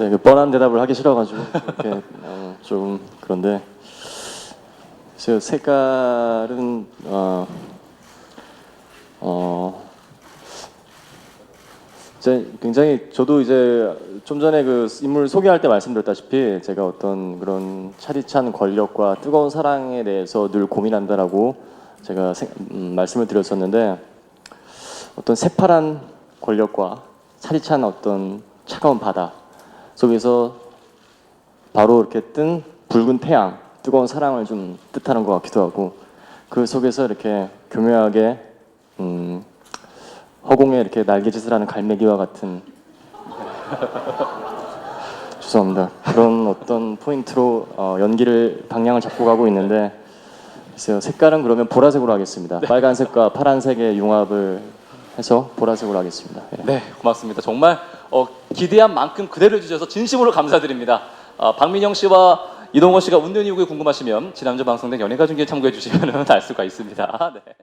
제가 그 뻔한 대답을 하기 싫어가지고 이렇게 어, 좀 그런데 글쎄요 색깔은 어, 어제 굉장히 저도 이제 좀 전에 그 인물 소개할 때 말씀드렸다시피 제가 어떤 그런 차디찬 권력과 뜨거운 사랑에 대해서 늘 고민한다라고 제가 생- 음, 말씀을 드렸었는데 어떤 새파란 권력과 차디찬 어떤 차가운 바다 속에서 바로 이렇게 뜬 붉은 태양, 뜨거운 사랑을 좀 뜻하는 것 같기도 하고 그 속에서 이렇게 교묘하게 음, 허공에 이렇게 날개짓을 하는 갈매기와 같은 죄송합니다. 그런 어떤 포인트로 어, 연기를 방향을 잡고 가고 있는데 글쎄요 색깔은 그러면 보라색으로 하겠습니다. 빨간색과 파란색의 융합을 해서 보라색으로 하겠습니다. 예. 네, 고맙습니다. 정말 어, 기대한 만큼 그대로 해주셔서 진심으로 감사드립니다. 아, 박민영 씨와 이동호 씨가 웃는 이유가 궁금하시면 지난주 방송된 연예가 중계 참고해 주시면 알 수가 있습니다. 네.